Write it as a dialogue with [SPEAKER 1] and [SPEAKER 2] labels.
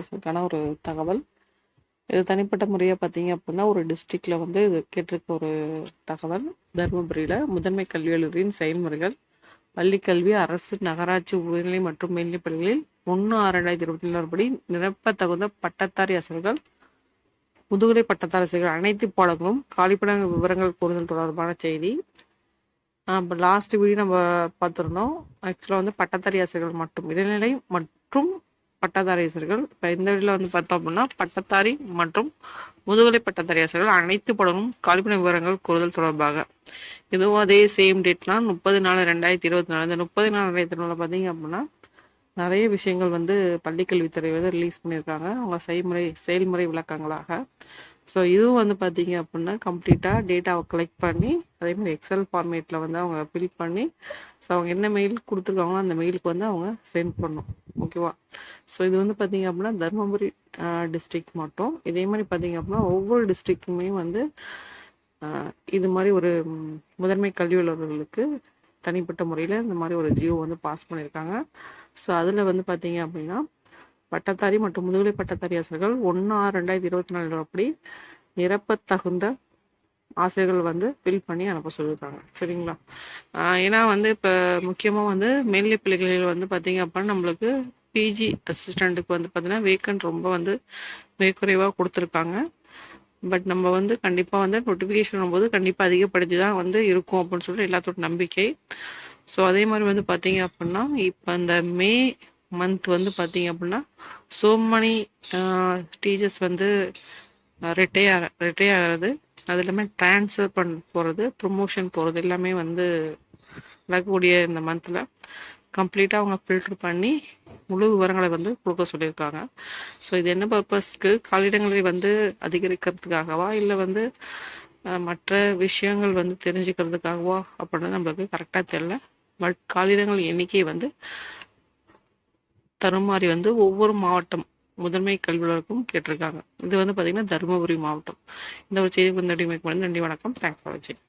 [SPEAKER 1] எஸ்க்கான ஒரு தகவல். இது தனிப்பட்ட முறையாக பார்த்தீங்க அப்படின்னா ஒரு டிஸ்ட்ரிக்டில் வந்து இது கேட்டிருக்க ஒரு தகவல். தருமபுரியில் முதன்மை கல்வியாளரின் செயல்முறைகள். பள்ளிக்கல்வி அரசு நகராட்சி உயர்நிலை மற்றும் மேல்நிலைப் பள்ளிகளில் ஒன்று ஆறு ரெண்டாயிரத்தி இருபத்தி நாலு படி நிரப்ப தகுந்த பட்டத்தாரி ஆசிரியர்கள் முதுகலை பட்டத்தாரி அரசர்கள் அனைத்து பாடங்களும் காலிப்பட விவரங்கள் கூறுதல் தொடர்பான செய்தி. இப்போ லாஸ்ட் வீடியோ நம்ம பார்த்துருந்தோம் ஆக்சுவலாக வந்து பட்டதாரி ஆசிரியர்கள் மட்டும் இடைநிலை மற்றும் பட்டதாரி ஆசிரியர்கள் இப்போ இந்த வீடியோவில் வந்து பார்த்தோம் அப்படின்னா பட்டதாரி மற்றும் முதுகலை பட்டதாரி ஆசிரியர்கள் அனைத்து படமும் காலிப்பண விவரங்கள் கூறுதல் தொடர்பாக. இதுவும் அதே சேம் டேட்னா முப்பது நாலு ரெண்டாயிரத்தி இருபத்தி நாலு. இந்த முப்பது நாலு ரெண்டாயிரத்தி நாலு பார்த்தீங்க அப்படின்னா நிறைய விஷயங்கள் வந்து பள்ளிக்கல்வித்துறை வந்து ரிலீஸ் பண்ணியிருக்காங்க. அவங்க செய்முறை செயல்முறை விளக்கங்களாக ஸோ இதுவும் வந்து பார்த்தீங்க அப்படின்னா கம்ப்ளீட்டாக டேட்டாவை கலெக்ட் பண்ணி அதே மாதிரி எக்ஸல் ஃபார்மேட்டில் வந்து அவங்க ஃபில் பண்ணி ஸோ அவங்க என்ன மெயில் கொடுத்துருக்காங்களோ அந்த மெயிலுக்கு வந்து அவங்க சென்ட் பண்ணும். ஓகேவா ஸோ இது வந்து பார்த்தீங்க அப்படின்னா தருமபுரி டிஸ்ட்ரிக்ட் மட்டும். இதே மாதிரி பார்த்தீங்க அப்படின்னா ஒவ்வொரு டிஸ்ட்ரிக்குமே வந்து இது மாதிரி ஒரு முதன்மை கல்வியாளர்களுக்கு தனிப்பட்ட முறையில் இந்த மாதிரி ஒரு ஜியோ வந்து பாஸ் பண்ணியிருக்காங்க ஸோ அதில் வந்து பார்த்தீங்க அப்படின்னா பட்டதாரி மற்றும் முதுகலை பட்டதாரி ஆசிரியர்கள் ஒன்று ஆறு ரெண்டாயிரத்தி இருபத்தி நாலு அப்படி நிரப்ப தகுந்த ஆசிரியர்கள் வந்து ஃபில் பண்ணி அனுப்ப சொல்லியிருக்காங்க. சரிங்களா? ஏன்னா வந்து இப்போ முக்கியமாக வந்து மேல்நிலை பிள்ளைகளில் வந்து பார்த்தீங்க அப்படின்னா நம்மளுக்கு பிஜி அசிஸ்டண்ட்டுக்கு வந்து பார்த்தீங்கன்னா வேக்கன்ட் ரொம்ப வந்து மிக குறைவாக கொடுத்துருக்காங்க. பட் நம்ம வந்து கண்டிப்பாக வந்து நோட்டிஃபிகேஷன் போது கண்டிப்பாக அதிகப்படுத்தி தான் வந்து இருக்கும் அப்படின்னு சொல்லிட்டு எல்லாத்தோட நம்பிக்கை. ஸோ அதே மாதிரி வந்து பார்த்தீங்க அப்படின்னா இப்போ இந்த மே மந்த் வந்து பார்த்தீங்க அப்படின்னா ஸோ மணி டீச்சர்ஸ் வந்து ரிட்டையர் ரிட்டையர் ஆகிறது. அது எல்லாமே ட்ரான்ஸ்ஃபர் பண்ண போகிறது ப்ரொமோஷன் போகிறது எல்லாமே வந்து நடக்கக்கூடிய இந்த மந்தில் கம்ப்ளீட்டாக அவங்க ஃபில்டர் பண்ணி முழு விவரங்களை வந்து கொடுக்க சொல்லியிருக்காங்க. ஸோ இது என்ன பர்பஸ்க்கு காலிடங்களை வந்து அதிகரிக்கிறதுக்காகவா? இல்லை வந்து மற்ற விஷயங்கள் வந்து தெரிஞ்சுக்கிறதுக்காகவா? அப்படின்னு நம்மளுக்கு கரெக்டாக தெரில பட் காலிடங்கள் எண்ணிக்கை வந்து தருமாறி வந்து ஒவ்வொரு மாவட்டம் முதன்மை கல்வியாளருக்கும் கேட்டிருக்காங்க. இது வந்து பார்த்தீங்கன்னா தருமபுரி மாவட்டம். இந்த ஒரு செய்தி வந்து நன்றி வணக்கம். தேங்க்ஸ் ஃபார் வாட்சிங்